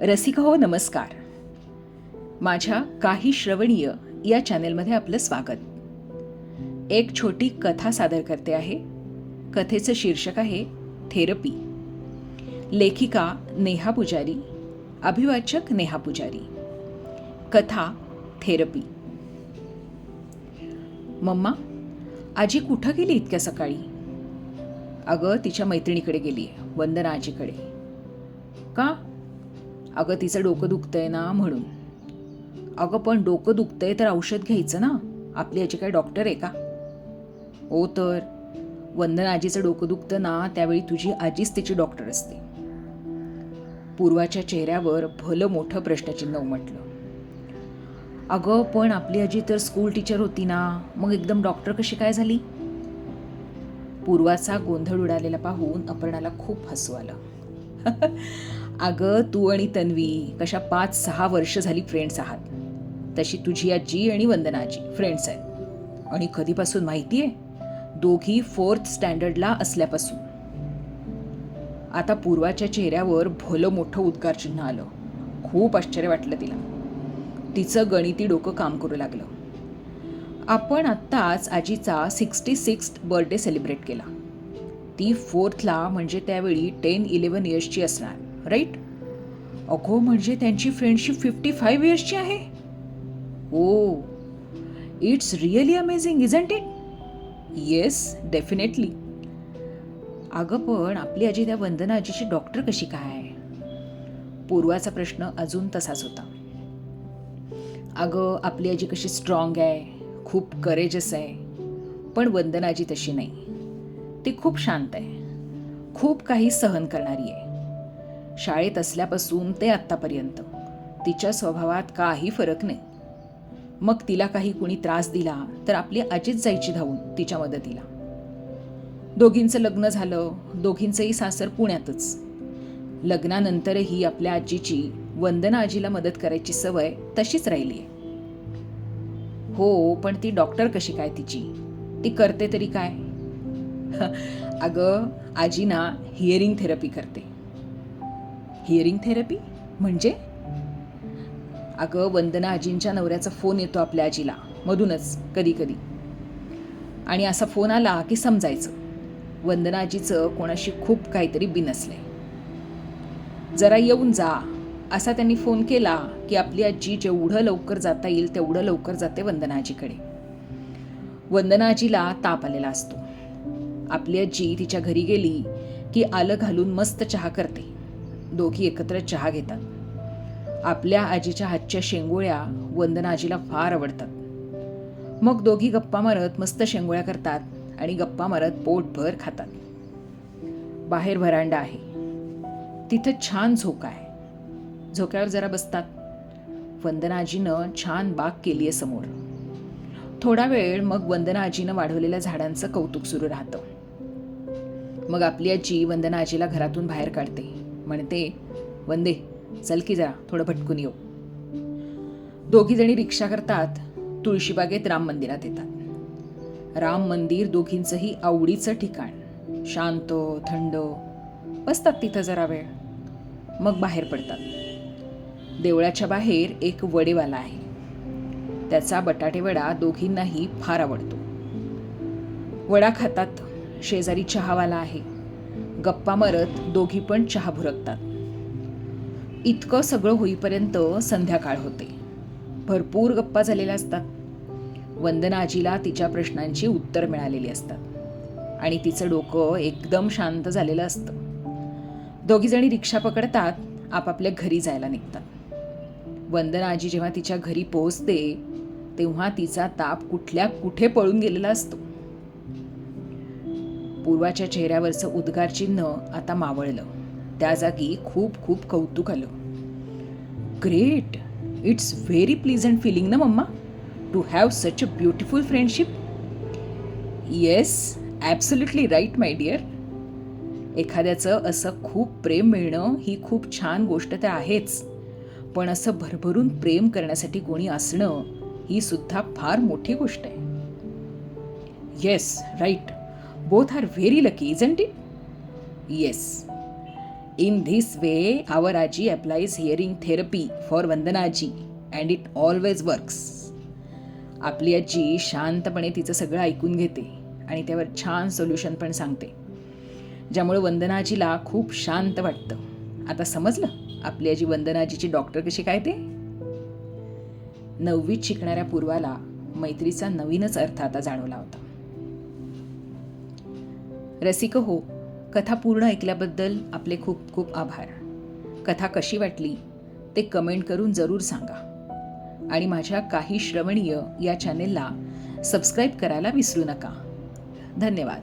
रसिका हो नमस्कार. माझ्या काही श्रवणीय या चॅनेलमध्ये आपलं स्वागत. एक छोटी कथा सादर करते आहे. कथेचं शीर्षक आहे थेरपी. लेखिका नेहा पुजारी अभिवाचक नेहा पुजारी. कथा थेरपी. मम्मा आजी कुठं गेली इतक्या सकाळी? अगं तिच्या मैत्रिणीकडे गेली आहे वंदना आजीकडे का? अगं तिचं डोकं दुखतंय ना म्हणून. अगं पण डोकं दुखतंय तर औषध घ्यायचं ना? आपली याची काय डॉक्टर आहे का? हो तर. वंदना आजीचं डोकं दुखतं ना त्यावेळी तुझी आजीच तिची डॉक्टर असते. पूर्वाच्या चेहऱ्यावर भलं मोठं प्रश्नचिन्ह उमटलं. अगं पण आपली आजी तर स्कूल टीचर होती ना मग एकदम डॉक्टर कशी काय झाली? पूर्वाचा गोंधळ उडालेला पाहून अपर्णाला खूप हसू आलं. अगं तू आणि तन्वी कशा पाच सहा वर्ष झाली फ्रेंड्स आहात. तशी तुझी आजी आणि वंदनाजी फ्रेंड्स आहेत. आणि कधीपासून माहिती आहे दोघी फोर्थ स्टँडर्डला असल्यापासून. आता पूर्वाच्या चेहऱ्यावर भलं मोठं उद्गारचिन्ह आलं. खूप आश्चर्य वाटलं तिला. तिचं गणिती डोकं काम करू लागलं. आपण आत्ताच आजीचा सिक्स्टी सिक्स बर्थडे सेलिब्रेट केला. ती फोर्थला म्हणजे त्यावेळी टेन इलेवन इयर्सची असणार. राईट? अगो म्हणजे त्यांची फ्रेंडशिप फिफ्टी फाईव्ह इयर्सची आहे? ओ it's really amazing isn't it yes definitely अगं पण आपली आजी त्या वंदना आजीची डॉक्टर कशी काय? पूर्वाचा प्रश्न अजून तसाच होता. अगं आपली आजी कशी स्ट्रॉंग आहे खूप करेजस आहे पण वंदनाजी तशी नाही. ती खूप शांत आहे. खूप काही सहन करणारी आहे. शाळेत असल्यापासून ते आत्तापर्यंत. तिच्या स्वभावात काही फरक नाही. मग तिला काही कुणी त्रास दिला तर आपली आजीच जायची धावून तिच्या मदतीला. दोघींचं लग्न झालं दोघींचंही सासर पुण्यातच. लग्नानंतरही आपल्या आजीची वंदना आजीला मदत करायची सवय तशीच राहिली आहे हो पण ती डॉक्टर कशी काय तिची? ती करते तरी काय? अगं आजी ना हिअरिंग थेरपी करते. Hearing therapy? म्हणजे? अगं वंदना आजींच्या नवऱ्याचा फोन येतो आपल्या आजीला. मधूनच कधी कधी आणि असा फोन आला की समजायचं. वंदना आजीचं कोणाशी खूप काहीतरी बिनसलंय. जरा येऊन जा. असा त्यांनी फोन केला की आपली आजी जेवढं लवकर जाता येईल तेवढं लवकर जाते वंदना आजीकडे. वंदना आजीला ताप आलेला असतो. आपली आजी तिच्या घरी गेली की आलं घालून मस्त चहा करते. दोघी एकत्र चहा घेतात. आपल्या आजीच्या हातच्या शेंगोळ्या वंदना आजीला फार आवडतात. मग दोघी गप्पा मारत मस्त शेंगोळ्या करतात आणि गप्पा मारत पोटभर खातात. बाहेर व्हरांडा आहे. तिथं छान झोका आहे. झोक्यावर जरा बसतात. वंदना आजीनं छान बाग केली आहे समोर. थोडा वेळ मग वंदना आजीनं वाढवलेल्या झाडांचं कौतुक सुरू राहतं. मग आपली आजी वंदना आजीला घरातून बाहेर काढते. म्हणते वंदे चल की जरा थोडं भटकून येऊ. दोघी जणी रिक्षा करतात तुळशीबागेत राम मंदिरात येतात. राम मंदिर दोघींचंही आवडीचं ठिकाण शांत थंड बसतात तिथं जरा वेळ मग बाहेर पडतात. देवळाच्या बाहेर एक वडेवाला आहे. त्याचा बटाटे वडा दोघींनाही फार आवडतो. वडा खातात शेजारी चहावाला आहे. गप्पा मारत दोघी पण चहा भुरकतात. इतकं सगळं होईपर्यंत संध्याकाळ होते. भरपूर गप्पा झालेल्या असतात. वंदना आजीला तिच्या प्रश्नांची उत्तर मिळालेली असतात. आणि तिचं डोकं एकदम शांत झालेलं असतं. दोघीजणी रिक्षा पकडतात आपापल्या घरी जायला निघतात. वंदना आजी जेव्हा तिच्या घरी पोहोचते तेव्हा तिचा ताप कुठल्या कुठे पळून गेलेला असतो. पूर्वाच्या चेहऱ्यावरचं उद्गार चिन्ह आता मावळलं. त्या जागी खूप खूप कौतुक आलं. Great! It's very pleasant feeling ना mamma? To have such a beautiful friendship? Yes absolutely right my dear. एखाद्याचं असं खूप प्रेम मिळणं ही खूप छान गोष्ट तर आहेच. पण असं भरभरून प्रेम करण्यासाठी कोणी असणं ही सुद्धा फार मोठी गोष्ट आहे. Yes right. Both R very lucky isn't it? Yes in this way आवर आजी applies hearing therapy for Vandanaji and and it works. Works आपली आजी शांतपणे तिचं सगळं ऐकून घेते आणि त्यावर छान सोल्युशन पण सांगते. ज्यामुळे वंदनाजीला खूप शांत वाटतं. आता समजलं? आपली आजी वंदनाजीची डॉक्टर कशी काय ते? नववीत शिकणाऱ्या पूर्वाला मैत्रीचा नवीनच अर्थ आता जाणवला होता. रसिक हो. कथा पूर्ण ऐकल्याबद्दल आपले खूप खूप आभार. कथा कशी वाटली ते कमेंट करून जरूर सांगा. आणि माझ्या काही श्रवणीय या चॅनेलला सबस्क्राईब करायला विसरू नका. धन्यवाद.